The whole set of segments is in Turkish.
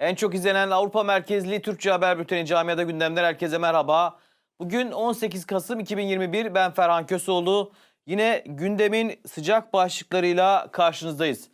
En çok izlenen Avrupa merkezli Türkçe haber bülteni Camiada Gündemler herkese merhaba. Bugün 18 Kasım 2021 ben Ferhan Köseoğlu. Yine gündemin sıcak başlıklarıyla karşınızdayız.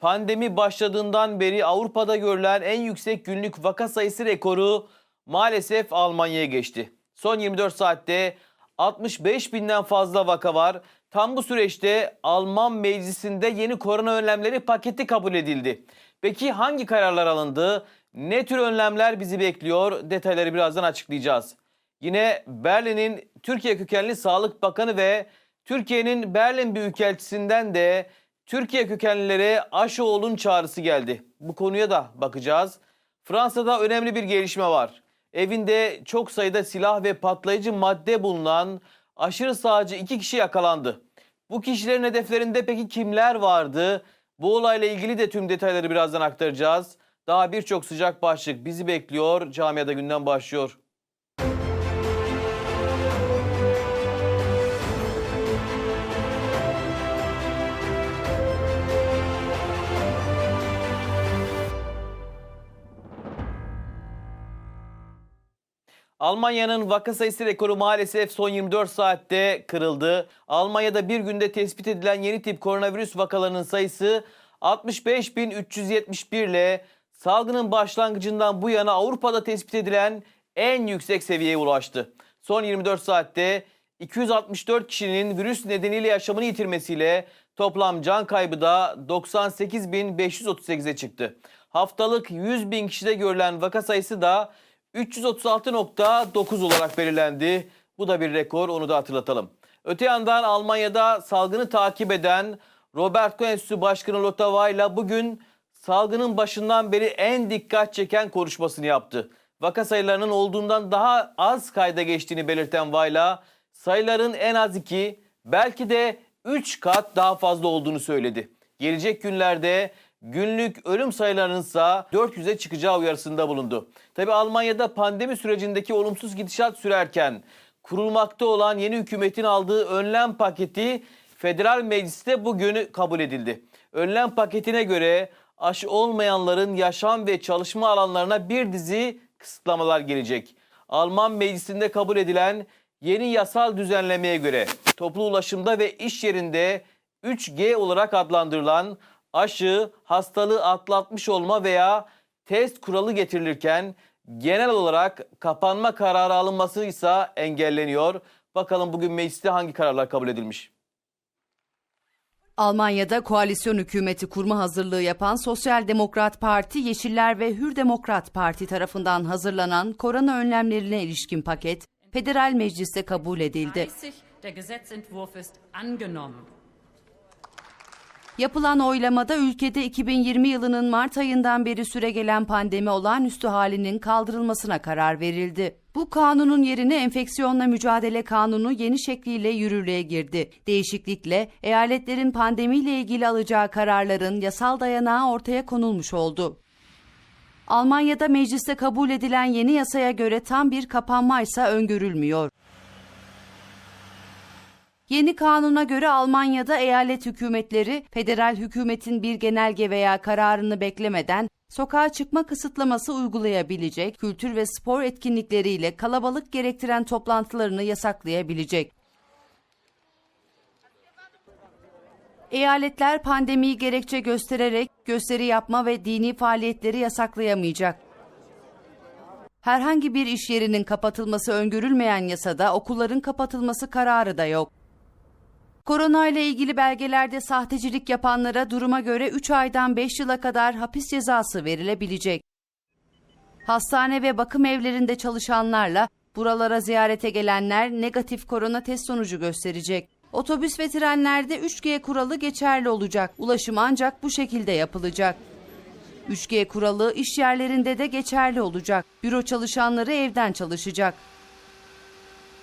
Pandemi başladığından beri Avrupa'da görülen en yüksek günlük vaka sayısı rekoru maalesef Almanya'ya geçti. Son 24 saatte 65 binden fazla vaka var. Tam bu süreçte Alman meclisinde yeni korona önlemleri paketi kabul edildi. Peki hangi kararlar alındı? Ne tür önlemler bizi bekliyor? Detayları birazdan açıklayacağız. Yine Berlin'in Türkiye kökenli Sağlık Bakanı ve Türkiye'nin Berlin Büyükelçisi'nden de Türkiye kökenlilere aşı olun çağrısı geldi. Bu konuya da bakacağız. Fransa'da önemli bir gelişme var. Evinde çok sayıda silah ve patlayıcı madde bulunan aşırı sağcı iki kişi yakalandı. Bu kişilerin hedeflerinde peki kimler vardı? Bu olayla ilgili de tüm detayları birazdan aktaracağız. Daha birçok sıcak başlık bizi bekliyor. Camiada günden başlıyor. Almanya'nın vaka sayısı rekoru maalesef son 24 saatte kırıldı. Almanya'da bir günde tespit edilen yeni tip koronavirüs vakalarının sayısı 65.371 ile salgının başlangıcından bu yana Avrupa'da tespit edilen en yüksek seviyeye ulaştı. Son 24 saatte 264 kişinin virüs nedeniyle yaşamını yitirmesiyle toplam can kaybı da 98.538'e çıktı. Haftalık 100 bin kişide görülen vaka sayısı da 336.9 olarak belirlendi. Bu da bir rekor onu da hatırlatalım. Öte yandan Almanya'da salgını takip eden Robert Koch Enstitüsü Başkanı Lotta Weiler bugün salgının başından beri en dikkat çeken konuşmasını yaptı. Vaka sayılarının olduğundan daha az kayda geçtiğini belirten Weiler sayıların en az 2 belki de 3 kat daha fazla olduğunu söyledi. Gelecek günlerde günlük ölüm sayılarının ise 400'e çıkacağı uyarısında bulundu. Tabi Almanya'da pandemi sürecindeki olumsuz gidişat sürerken kurulmakta olan yeni hükümetin aldığı önlem paketi federal mecliste bugün kabul edildi. Önlem paketine göre aşı olmayanların yaşam ve çalışma alanlarına bir dizi kısıtlamalar gelecek. Alman meclisinde kabul edilen yeni yasal düzenlemeye göre toplu ulaşımda ve iş yerinde 3G olarak adlandırılan aşı, hastalığı atlatmış olma veya test kuralı getirilirken genel olarak kapanma kararı alınması ise engelleniyor. Bakalım bugün mecliste hangi kararlar kabul edilmiş? Almanya'da koalisyon hükümeti kurma hazırlığı yapan Sosyal Demokrat Parti, Yeşiller ve Hür Demokrat Parti tarafından hazırlanan korona önlemlerine ilişkin paket federal mecliste kabul edildi. Yapılan oylamada ülkede 2020 yılının Mart ayından beri süregelen pandemi olağanüstü halinin kaldırılmasına karar verildi. Bu kanunun yerine enfeksiyonla mücadele kanunu yeni şekliyle yürürlüğe girdi. Değişiklikle eyaletlerin pandemiyle ilgili alacağı kararların yasal dayanağı ortaya konulmuş oldu. Almanya'da mecliste kabul edilen yeni yasaya göre tam bir kapanma ise öngörülmüyor. Yeni kanuna göre Almanya'da eyalet hükümetleri federal hükümetin bir genelge veya kararını beklemeden sokağa çıkma kısıtlaması uygulayabilecek, kültür ve spor etkinlikleriyle kalabalık gerektiren toplantılarını yasaklayabilecek. Eyaletler pandemiyi gerekçe göstererek gösteri yapma ve dini faaliyetleri yasaklayamayacak. Herhangi bir iş yerinin kapatılması öngörülmeyen yasada okulların kapatılması kararı da yok. Korona ile ilgili belgelerde sahtecilik yapanlara duruma göre 3 aydan 5 yıla kadar hapis cezası verilebilecek. Hastane ve bakım evlerinde çalışanlarla buralara ziyarete gelenler negatif korona test sonucu gösterecek. Otobüs ve trenlerde 3G kuralı geçerli olacak. Ulaşım ancak bu şekilde yapılacak. 3G kuralı iş yerlerinde de geçerli olacak. Büro çalışanları evden çalışacak.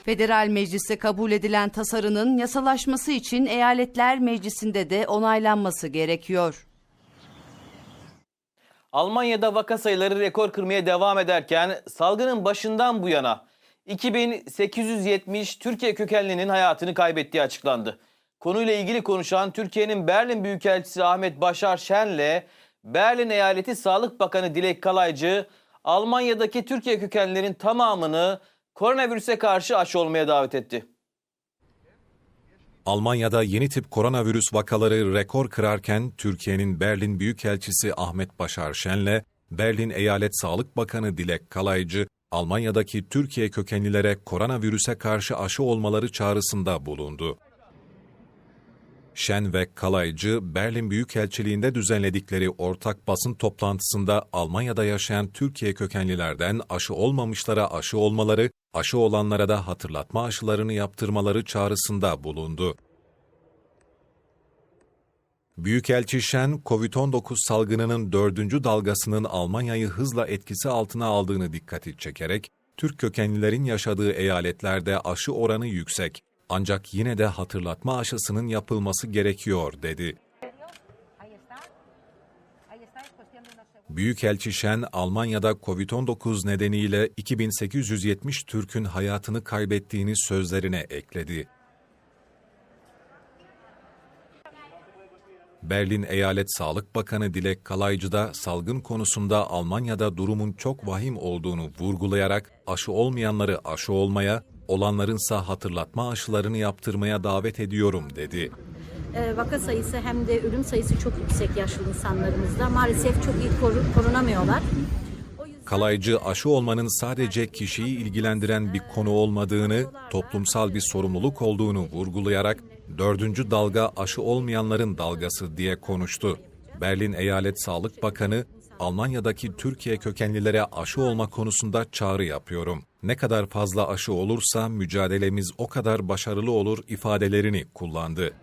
Federal Mecliste kabul edilen tasarının yasalaşması için eyaletler meclisinde de onaylanması gerekiyor. Almanya'da vaka sayıları rekor kırmaya devam ederken salgının başından bu yana 2870 Türkiye kökenlinin hayatını kaybettiği açıklandı. Konuyla ilgili konuşan Türkiye'nin Berlin Büyükelçisi Ahmet Başar Şen'le Berlin Eyaleti Sağlık Bakanı Dilek Kalaycı, Almanya'daki Türkiye kökenlilerin tamamını koronavirüse karşı aşı olmaya davet etti. Almanya'da yeni tip koronavirüs vakaları rekor kırarken Türkiye'nin Berlin Büyükelçisi Ahmet Başar Şen'le Berlin Eyalet Sağlık Bakanı Dilek Kalaycı, Almanya'daki Türkiye kökenlilere koronavirüse karşı aşı olmaları çağrısında bulundu. Şen ve Kalaycı, Berlin Büyükelçiliğinde düzenledikleri ortak basın toplantısında Almanya'da yaşayan Türkiye kökenlilerden aşı olmamışlara aşı olmaları, aşı olanlara da hatırlatma aşılarını yaptırmaları çağrısında bulundu. Büyükelçi Şen, COVID-19 salgınının dördüncü dalgasının Almanya'yı hızla etkisi altına aldığını dikkati çekerek, Türk kökenlilerin yaşadığı eyaletlerde aşı oranı yüksek, ancak yine de hatırlatma aşısının yapılması gerekiyor, dedi. Büyükelçi Şen, Almanya'da COVID-19 nedeniyle 2870 Türk'ün hayatını kaybettiğini sözlerine ekledi. Berlin Eyalet Sağlık Bakanı Dilek Kalaycı da salgın konusunda Almanya'da durumun çok vahim olduğunu vurgulayarak aşı olmayanları aşı olmaya, olanlarınsa hatırlatma aşılarını yaptırmaya davet ediyorum dedi. E, vaka sayısı hem de ölüm sayısı çok yüksek yaşlı insanlarımızda. Maalesef çok iyi koru- korunamıyorlar. Kalaycı aşı olmanın sadece kişiyi ilgilendiren bir konu olmadığını, toplumsal bir sorumluluk olduğunu vurgulayarak dördüncü dalga aşı olmayanların dalgası diye konuştu. Berlin Eyalet Sağlık Bakanı, Almanya'daki Türkiye kökenlilere aşı olma konusunda çağrı yapıyorum. Ne kadar fazla aşı olursa mücadelemiz o kadar başarılı olur ifadelerini kullandı.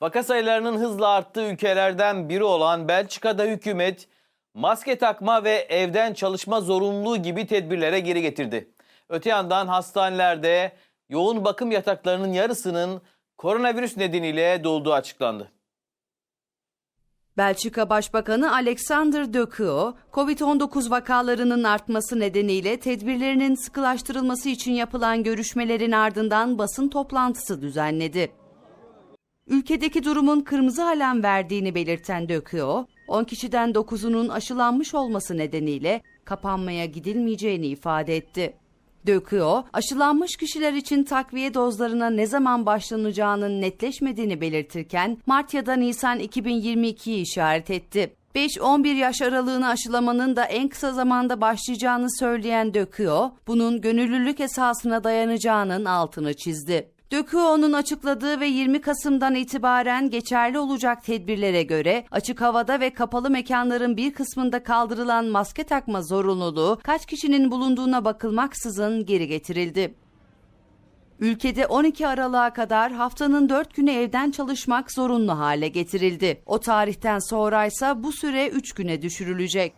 Vaka sayılarının hızla arttığı ülkelerden biri olan Belçika'da hükümet maske takma ve evden çalışma zorunluluğu gibi tedbirlere geri getirdi. Öte yandan hastanelerde yoğun bakım yataklarının yarısının koronavirüs nedeniyle dolduğu açıklandı. Belçika Başbakanı Alexander De Croo, COVID-19 vakalarının artması nedeniyle tedbirlerinin sıkılaştırılması için yapılan görüşmelerin ardından basın toplantısı düzenledi. Ülkedeki durumun kırmızı alarm verdiğini belirten Croo, 10 kişiden 9'unun aşılanmış olması nedeniyle kapanmaya gidilmeyeceğini ifade etti. Croo, aşılanmış kişiler için takviye dozlarına ne zaman başlanacağının netleşmediğini belirtirken Mart ya da Nisan 2022'yi işaret etti. 5-11 yaş aralığını aşılamanın da en kısa zamanda başlayacağını söyleyen Croo, bunun gönüllülük esasına dayanacağının altını çizdi. Döküo'nun açıkladığı ve 20 Kasım'dan itibaren geçerli olacak tedbirlere göre açık havada ve kapalı mekanların bir kısmında kaldırılan maske takma zorunluluğu kaç kişinin bulunduğuna bakılmaksızın geri getirildi. Ülkede 12 Aralık'a kadar haftanın 4 günü evden çalışmak zorunlu hale getirildi. O tarihten sonra ise bu süre 3 güne düşürülecek.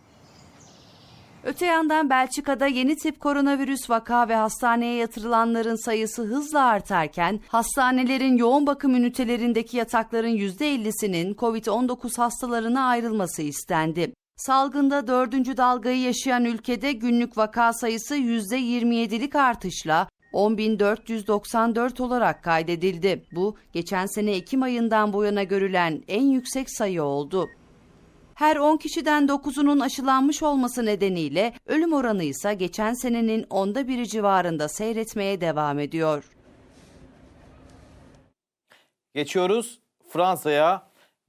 Öte yandan Belçika'da yeni tip koronavirüs vaka ve hastaneye yatırılanların sayısı hızla artarken hastanelerin yoğun bakım ünitelerindeki yatakların %50'sinin COVID-19 hastalarına ayrılması istendi. Salgında dördüncü dalgayı yaşayan ülkede günlük vaka sayısı %27'lik artışla 10.494 olarak kaydedildi. Bu geçen sene Ekim ayından bu yana görülen en yüksek sayı oldu. Her 10 kişiden 9'unun aşılanmış olması nedeniyle ölüm oranı ise geçen senenin onda biri civarında seyretmeye devam ediyor. Geçiyoruz Fransa'ya.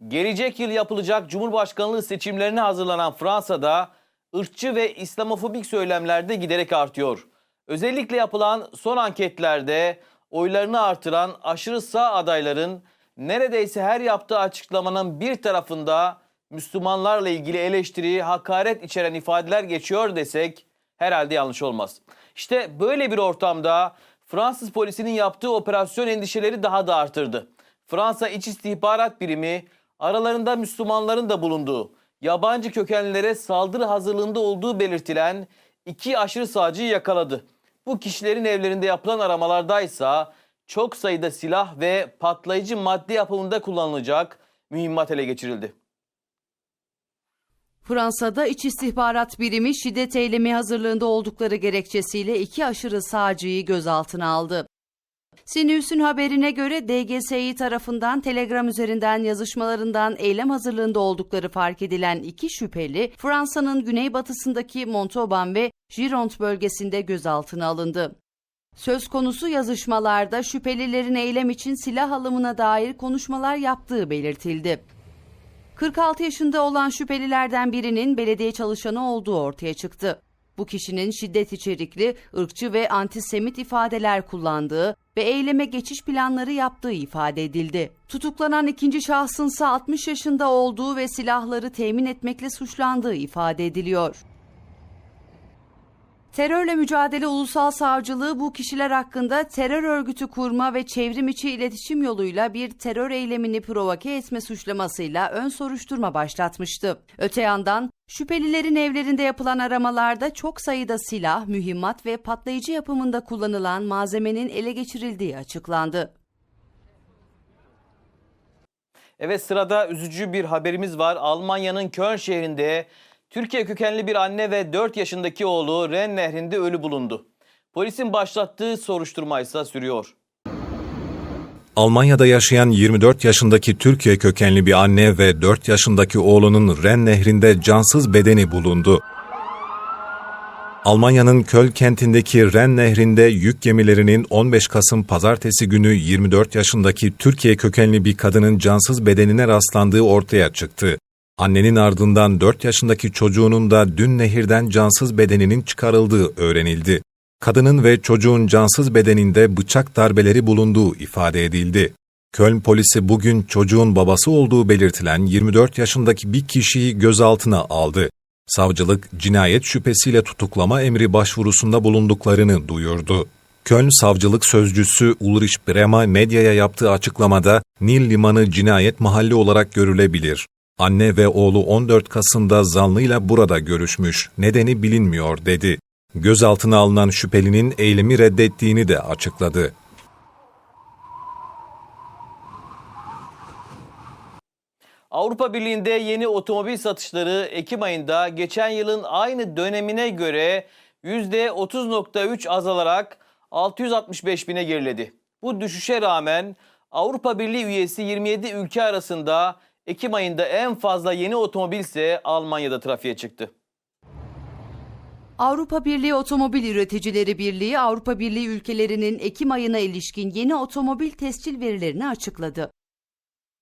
Gelecek yıl yapılacak Cumhurbaşkanlığı seçimlerine hazırlanan Fransa'da ırkçı ve İslamofobik söylemler de giderek artıyor. Özellikle yapılan son anketlerde oylarını artıran aşırı sağ adayların neredeyse her yaptığı açıklamanın bir tarafında Müslümanlarla ilgili eleştiri, hakaret içeren ifadeler geçiyor desek herhalde yanlış olmaz. İşte böyle bir ortamda Fransız polisinin yaptığı operasyon endişeleri daha da artırdı. Fransa İç İstihbarat Birimi aralarında Müslümanların da bulunduğu, yabancı kökenlilere saldırı hazırlığında olduğu belirtilen iki aşırı sağcıyı yakaladı. Bu kişilerin evlerinde yapılan aramalardaysa çok sayıda silah ve patlayıcı madde yapımında kullanılacak mühimmat ele geçirildi. Fransa'da İç İstihbarat Birimi şiddet eylemi hazırlığında oldukları gerekçesiyle iki aşırı sağcıyı gözaltına aldı. Sinüs'ün haberine göre DGSİ tarafından Telegram üzerinden yazışmalarından eylem hazırlığında oldukları fark edilen iki şüpheli Fransa'nın güneybatısındaki Montauban ve Gironde bölgesinde gözaltına alındı. Söz konusu yazışmalarda şüphelilerin eylem için silah alımına dair konuşmalar yaptığı belirtildi. 46 yaşında olan şüphelilerden birinin belediye çalışanı olduğu ortaya çıktı. Bu kişinin şiddet içerikli, ırkçı ve antisemit ifadeler kullandığı ve eyleme geçiş planları yaptığı ifade edildi. Tutuklanan ikinci şahsınsa 60 yaşında olduğu ve silahları temin etmekle suçlandığı ifade ediliyor. Terörle Mücadele Ulusal Savcılığı bu kişiler hakkında terör örgütü kurma ve çevrim içi iletişim yoluyla bir terör eylemini provoke etme suçlamasıyla ön soruşturma başlatmıştı. Öte yandan şüphelilerin evlerinde yapılan aramalarda çok sayıda silah, mühimmat ve patlayıcı yapımında kullanılan malzemenin ele geçirildiği açıklandı. Evet sırada üzücü bir haberimiz var. Almanya'nın Köln şehrinde Türkiye kökenli bir anne ve 4 yaşındaki oğlu Ren Nehri'nde ölü bulundu. Polisin başlattığı soruşturma ise sürüyor. Almanya'da yaşayan 24 yaşındaki Türkiye kökenli bir anne ve 4 yaşındaki oğlunun Ren Nehri'nde cansız bedeni bulundu. Almanya'nın Köl kentindeki Ren Nehri'nde yük gemilerinin 15 Kasım pazartesi günü 24 yaşındaki Türkiye kökenli bir kadının cansız bedenine rastlandığı ortaya çıktı. Annenin ardından 4 yaşındaki çocuğunun da dün nehirden cansız bedeninin çıkarıldığı öğrenildi. Kadının ve çocuğun cansız bedeninde bıçak darbeleri bulunduğu ifade edildi. Köln polisi bugün çocuğun babası olduğu belirtilen 24 yaşındaki bir kişiyi gözaltına aldı. Savcılık cinayet şüphesiyle tutuklama emri başvurusunda bulunduklarını duyurdu. Köln Savcılık Sözcüsü Ulrich Brema medyaya yaptığı açıklamada Nil Limanı cinayet mahalli olarak görülebilir. Anne ve oğlu 14 Kasım'da zanlıyla burada görüşmüş, nedeni bilinmiyor dedi. Gözaltına alınan şüphelinin eylemi reddettiğini de açıkladı. Avrupa Birliği'nde yeni otomobil satışları Ekim ayında geçen yılın aynı dönemine göre %30.3 azalarak 665 bine geriledi. Bu düşüşe rağmen Avrupa Birliği üyesi 27 ülke arasında Ekim ayında en fazla yeni otomobil ise Almanya'da trafiğe çıktı. Avrupa Birliği Otomobil Üreticileri Birliği Avrupa Birliği ülkelerinin Ekim ayına ilişkin yeni otomobil tescil verilerini açıkladı.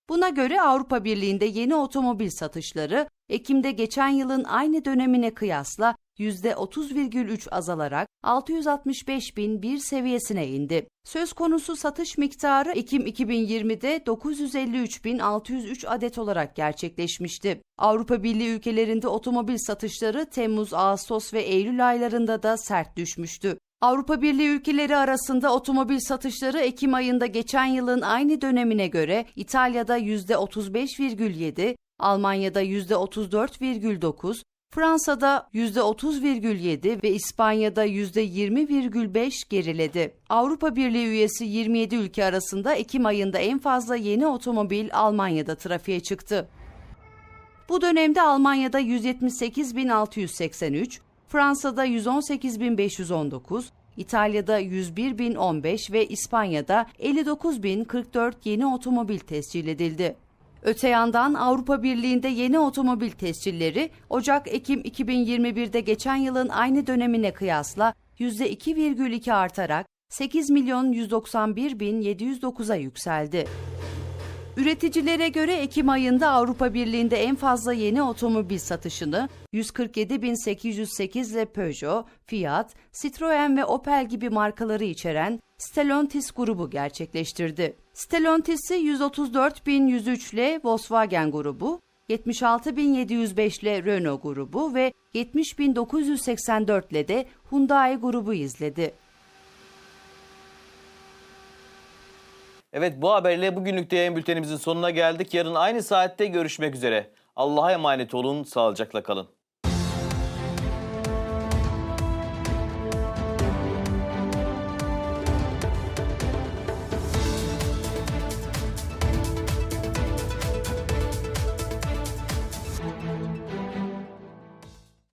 Buna göre Avrupa Birliği'nde yeni otomobil satışları Ekim'de geçen yılın aynı dönemine kıyasla %30,3 azalarak 665 bin bir seviyesine indi. Söz konusu satış miktarı Ekim 2020'de 953.603 adet olarak gerçekleşmişti. Avrupa Birliği ülkelerinde otomobil satışları Temmuz, Ağustos ve Eylül aylarında da sert düşmüştü. Avrupa Birliği ülkeleri arasında otomobil satışları Ekim ayında geçen yılın aynı dönemine göre İtalya'da %35,7, Almanya'da %34,9, Fransa'da %30,7 ve İspanya'da %20,5 geriledi. Avrupa Birliği üyesi 27 ülke arasında Ekim ayında en fazla yeni otomobil Almanya'da trafiğe çıktı. Bu dönemde Almanya'da 178.683, Fransa'da 118.519, İtalya'da 101.015 ve İspanya'da 59.044 yeni otomobil tescil edildi. Öte yandan Avrupa Birliği'nde yeni otomobil tescilleri Ocak-Ekim 2021'de geçen yılın aynı dönemine kıyasla %2,2 artarak 8 milyon 191 bin 709'a yükseldi. Üreticilere göre Ekim ayında Avrupa Birliği'nde en fazla yeni otomobil satışını 147.808 ile Peugeot, Fiat, Citroen ve Opel gibi markaları içeren Stellantis grubu gerçekleştirdi. Stellantis'i 134.103 ile Volkswagen grubu, 76.705 ile Renault grubu ve 70.984 ile de Hyundai grubu izledi. Evet bu haberle bugünlük de yayın bültenimizin sonuna geldik. Yarın aynı saatte görüşmek üzere. Allah'a emanet olun, sağlıcakla kalın.